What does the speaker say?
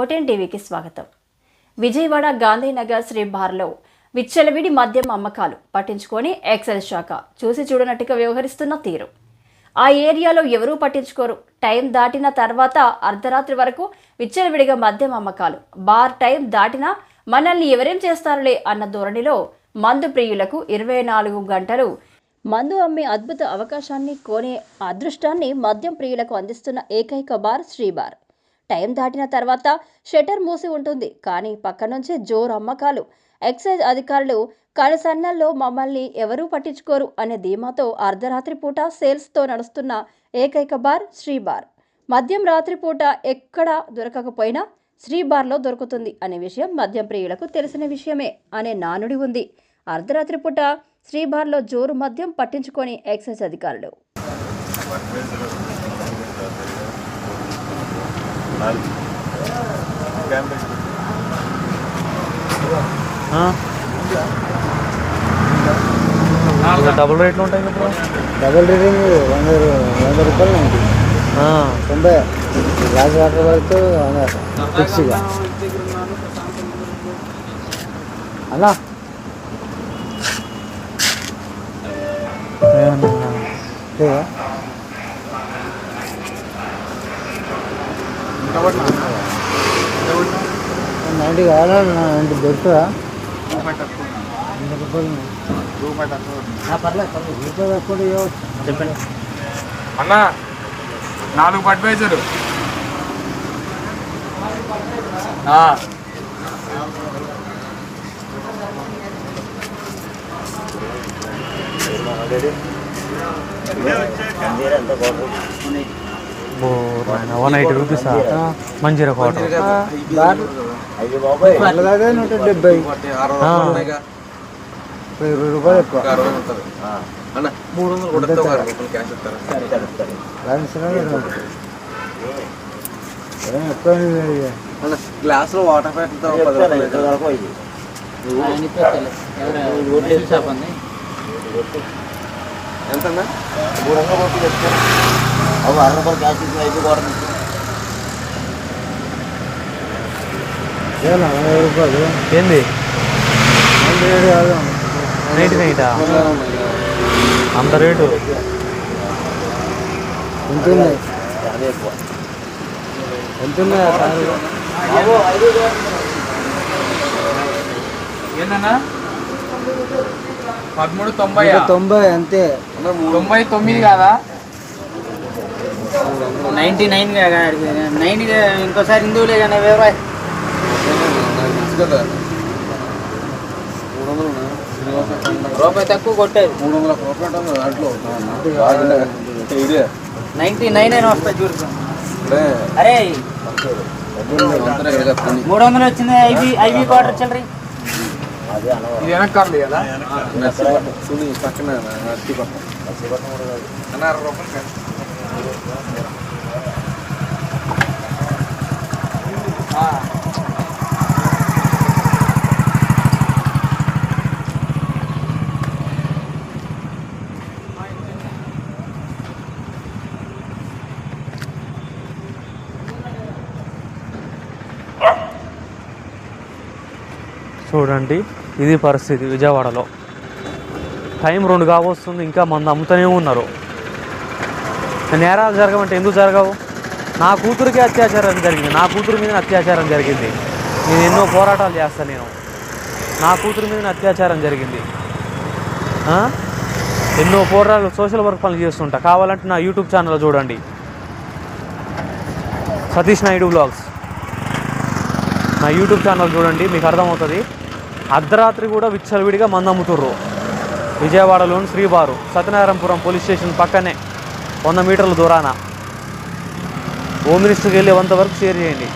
ఓటెన్ టీవీకి స్వాగతం. విజయవాడ గాంధీనగర్ శ్రీ బార్లో విచ్చలవిడి మద్యం అమ్మకాలు పట్టించుకొని ఎక్సైజ్ శాఖ చూసి చూడనట్టుగా వ్యవహరిస్తున్న తీరు. ఆ ఏరియాలో ఎవరూ పట్టించుకోరు. టైం దాటిన తర్వాత అర్ధరాత్రి వరకు విచ్చలవిడిగా మద్యం అమ్మకాలు బార్ టైం దాటినా మనల్ని ఎవరేం చేస్తారులే అన్న ధోరణిలో మందు ప్రియులకు ఇరవై నాలుగు గంటలు మందు అమ్మే అద్భుత అవకాశాన్ని కొనే అదృష్టాన్ని మద్యం ప్రియులకు అందిస్తున్న ఏకైక బార్ శ్రీబార్ టైం దాటిన తర్వాత షట్టర్ మూసి ఉంటుంది. కానీ పక్క నుంచే జోరు అమ్మకాలు. ఎక్సైజ్ అధికారులు కనుసన్నల్లో మమ్మల్ని ఎవరూ పట్టించుకోరు అనే ధీమాతో అర్ధరాత్రి పూట సేల్స్తో నడుస్తున్న ఏకైక బార్ శ్రీ బార్ మద్యం రాత్రిపూట ఎక్కడా దొరకకపోయినా శ్రీబార్లో దొరుకుతుంది అనే విషయం మద్యం ప్రియులకు తెలిసిన విషయమే అనే నానుడి ఉంది. అర్ధరాత్రి పూట శ్రీబార్లో జోరు మద్యం పట్టించుకొని ఎక్సైజ్ అధికారులు. డబుల్ రేట్లు ఉంటాయి కదా డబుల్ రీడింగ్ వంద రూ- వంద రూపాయలు ఉంది తొంభై గ్లాస్ వాటర్ పడితే వంద ఫిక్స్గా అన్నా లేదా? నైంటీ కావాలా? నైంటీ దొరుకుతుందా? వంద రూపాయలు ఆ, పర్లేదు పర్లేదు రూపాయలు తక్కువ ఇవ్వచ్చు. చెప్పండి. అన్న నాలుగు one eighty rupees Manjeera quarter నూట డెబ్బై ఇరవై రూపాయలు ఎక్కువ మూడు వందలు రూపాయలు క్యాష్ ఇస్తారా? దాని ఇస్తున్నా ఇరవై. ఏం ఎక్కువ లో వాటర్ ప్యాకెట్తో పది రూపాయలు ఎంత అన్న ఏనా ఇరవై రూపాయలు? ఏంది? నైంటీ అంత రేటు? ఎంత ఎంత ఉన్నాయి? ఏందన్నా? పదమూడు తొంభై తొంభై అంతే. తొంభై తొమ్మిది కాదా? నైన్టీ నైన్ నైన్టీ ఇంకోసారి హిందువులే కానీ వేరే రూపాయి తక్కువ కొట్టేది. మూడు వందల రూపాయలు దాంట్లో ఇదే నైన్టీ నైన్ అయినా వస్తాయి చూడు అరే. మూడు వందలు వచ్చింది ఐబీ ఐబీ క్వార్టర్ చిల్లరి. ఇది వెనకాలి కదా? పక్కన అరవై రూపాయలు చూడండి. ఇది పరిస్థితి విజయవాడలో. టైం రెండు కావస్తుంది ఇంకా మంది అమ్ముతూనే ఉన్నారు. నేరాలు జరగమంటే ఎందుకు జరగవు? నా కూతురికి అత్యాచారం జరిగింది. నా కూతురు మీద అత్యాచారం జరిగింది. నేను ఎన్నో పోరాటాలు చేస్తాను నేను. నా కూతురు మీద అత్యాచారం జరిగింది. ఎన్నో పోరాటాలు సోషల్ వర్క్ పనులు చేస్తుంటా. కావాలంటే నా యూట్యూబ్ ఛానల్ చూడండి. సతీష్ నాయుడు బ్లాగ్స్. నా యూట్యూబ్ ఛానల్ చూడండి మీకు అర్థమవుతుంది. అర్ధరాత్రి కూడా విచ్చలవిడిగా మందమ్ముతుర్రు. విజయవాడలోని శ్రీబారు సత్యనారాయణపురం పోలీస్ స్టేషన్ పక్కనే వంద మీటర్ల దూరాన. హోమ్ మినిస్టర్కి వెళ్ళే వంత వరకు షేర్ చేయండి.